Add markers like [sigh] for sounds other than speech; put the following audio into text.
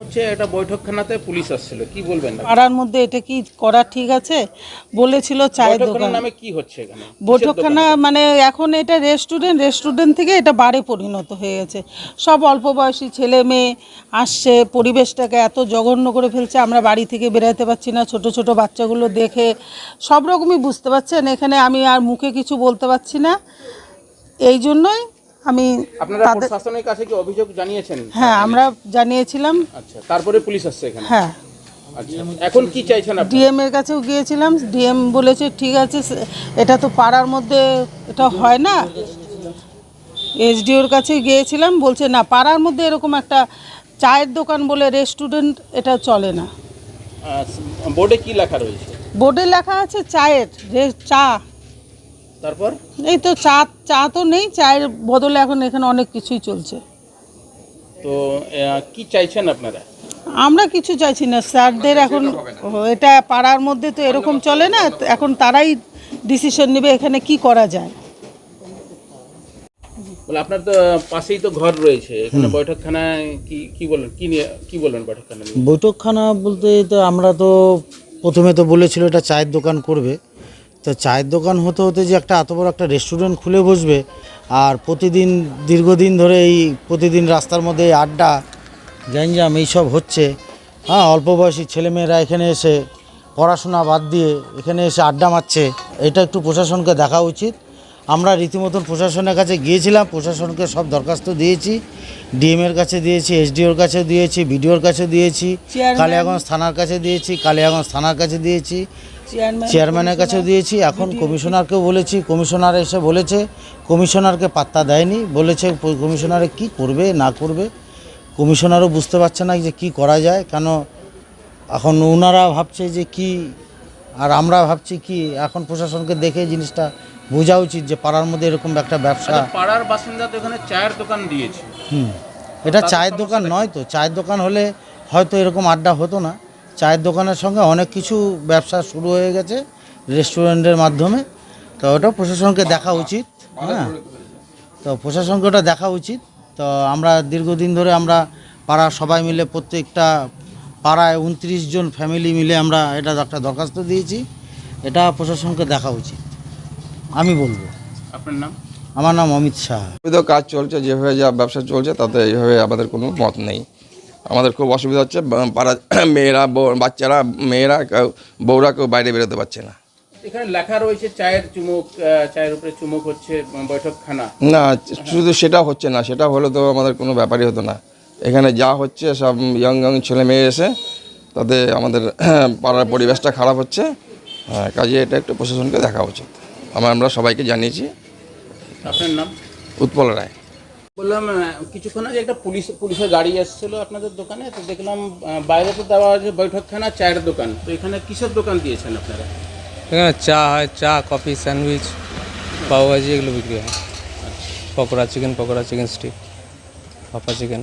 হচ্ছে একটা বৈঠকখানাতে পুলিশ আসছিল কি বলবেন? পাড়ার মধ্যে এটা কি করা ঠিক আছে? বলেছিল চায়ের দোকান। নামে কি হচ্ছে এখানে? বৈঠকখানা মানে এখন এটা রেস্টুরেন্ট রেস্টুরেন্ট থেকে এটা বারে পরিণত হয়ে গেছে। সব অল্প বয়সী ছেলে মেয়ে আসছে পরিবেশটাকে এত জঘন্য করে ফেলছে আমরা বাড়ি থেকে বেরোতে পারছি না ছোট ছোট বাচ্চাগুলো দেখে সব রকমই বুঝতে পারছেন। এখানে আমি আর মুখে কিছু বলতে পারছি না। এই জন্যই আমি আপনারা কাছে কি অভিযোগ জানিয়েছেন? হ্যাঁ আমরা জানিয়েছিলাম। আচ্ছা তারপরে পুলিশ আসছে এখানে? হ্যাঁ। আচ্ছা এখন কি চাইছেন আপনি ডিএম এর কাছেও গিয়েছিলাম ডিএম বলেছে ঠিক আছে এটা তো পাড়ার মধ্যে এটা হয় না? এসডিওর কাছে গিয়েছিলাম বলছে না পাড়ার মধ্যে এরকম একটা চায়ের দোকান বলে রেস্টুরেন্ট এটা চলে না। বোর্ডে কি লেখা রয়েছে? বোর্ডে লেখা আছে চায়ের রে- চা তারপর? এই তো চা চা তো নেই চায়ের বদলে এখন এখানে অনেক কিছুই চলছে। তো কি চাইছেন আপনারা? আমরা কিছু চাইছি না স্যারদের এখন এটা পাড়ার মধ্যে তো এরকম চলে না তো এখন তারাই ডিসিশন নেবে এখানে কি করা যায়। বলে আপনার তো পাশেই তো ঘর রয়েছে এখানে বৈঠকখানায় কি কি বলেন কি নিয়ে কি বলেন বৈঠকখানা বৈঠকখানা বলতে তো আমরা তো প্রথমে তো বলেছিল এটা চায়ের দোকান করবে তো চায়ের দোকান হতে হতে যে একটা এত বড় একটা রেস্টুরেন্ট খুলে বসবে, আর প্রতিদিন, দীর্ঘদিন ধরে এই প্রতিদিন রাস্তার মধ্যে এই আড্ডা, গ্যাঞ্জাম এইসব হচ্ছে। হ্যাঁ অল্প বয়সী ছেলেমেয়েরা এখানে এসে পড়াশোনা বাদ দিয়ে এখানে এসে আড্ডা মারছে। এটা একটু প্রশাসনকে দেখা উচিত। আমরা রীতিমতন প্রশাসনের কাছে গিয়েছিলাম প্রশাসনকে সব দরখাস্ত দিয়েছি ডিএমের কাছে দিয়েছি এসডিওর কাছে দিয়েছি বিডিওর কাছে দিয়েছি কালিয়াগঞ্জ থানার কাছে দিয়েছি কালিয়াগঞ্জ থানার কাছে দিয়েছি চেয়ারম্যানের কাছেও দিয়েছি এখন কমিশনারকেও বলেছি কমিশনার এসে বলেছে কমিশনারকে পাত্তা দেয়নি বলেছে কমিশনারে কি করবে না করবে কমিশনারও বুঝতে পারছে না যে কি করা যায় কেন এখন ওনারা ভাবছে যে কি আর আমরা ভাবছি কি এখন প্রশাসনকে দেখে জিনিসটা বোঝা উচিত যে পাড়ার মধ্যে এরকম একটা ব্যবসা আচ্ছা, পাড়ার বাসিন্দা তো এখানে চায়ের দোকান দিয়েছে। হুম। এটা চায়ের দোকান নয় তো চায়ের দোকান হলে হয়তো এরকম আড্ডা হতো না। চায়ের দোকানের সঙ্গে অনেক কিছু ব্যবসা শুরু হয়ে গেছে রেস্টুরেন্টের মাধ্যমে। তো ওটা প্রশাসনকে দেখা উচিত হ্যাঁ। তো প্রশাসনকে ওটা দেখা উচিত। তো আমরা দীর্ঘদিন ধরে আমরা পাড়ার সবাই মিলে প্রত্যেকটা পাড়ায় উনত্রিশ জন ফ্যামিলি মিলে আমরা এটা একটা দরখাস্ত দিয়েছি। এটা প্রশাসনকে দেখা উচিত। আমি বলব। আপনার নাম? আমার নাম অমিত শাহ। তো কাজ চলছে যেভাবে যা ব্যবসা চলছে তাতে এইভাবে আমাদের কোনো মত নেই। আমাদের খুব অসুবিধা হচ্ছে পাড়া মেয়েরা বাচ্চারা মেয়েরা কেউ বউরা কেউ বাইরে বেরোতে পারছে না। এখানে লেখা রয়েছে চায়ের চুমুক চায়ের উপরে চুমুক হচ্ছে বৈঠকখানা। না শুধু সেটা হচ্ছে না সেটা হলে তো আমাদের কোনো ব্যাপারই হতো না। এখানে যা হচ্ছে সব ইয়ং ইয়ং ছেলে মেয়ে এসে তাতে আমাদের [clears throat] পাড়ার পরিবেশটা খারাপ হচ্ছে। হ্যাঁ, কাজে এটা একটু প্রশাসনকে দেখা উচিত। আমরা আমরা সবাইকে জানিয়েছি। আপনার নাম? উৎপল রায়। বললাম কিছুক্ষণ আগে একটা পুলিশ পুলিশের গাড়ি এসেছিল আপনাদের দোকানে তো দেখলাম বাইরে তো দেওয়া আছে বৈঠকখানা চায়ের দোকান। তো এখানে কিসের দোকান দিয়েছেন আপনারা? এখানে চা হয় চা কফি স্যান্ডউইচ পাওভাজি এগুলো বিক্রি হয়। Pakora chicken pakora chicken stick পাপা চিকেন।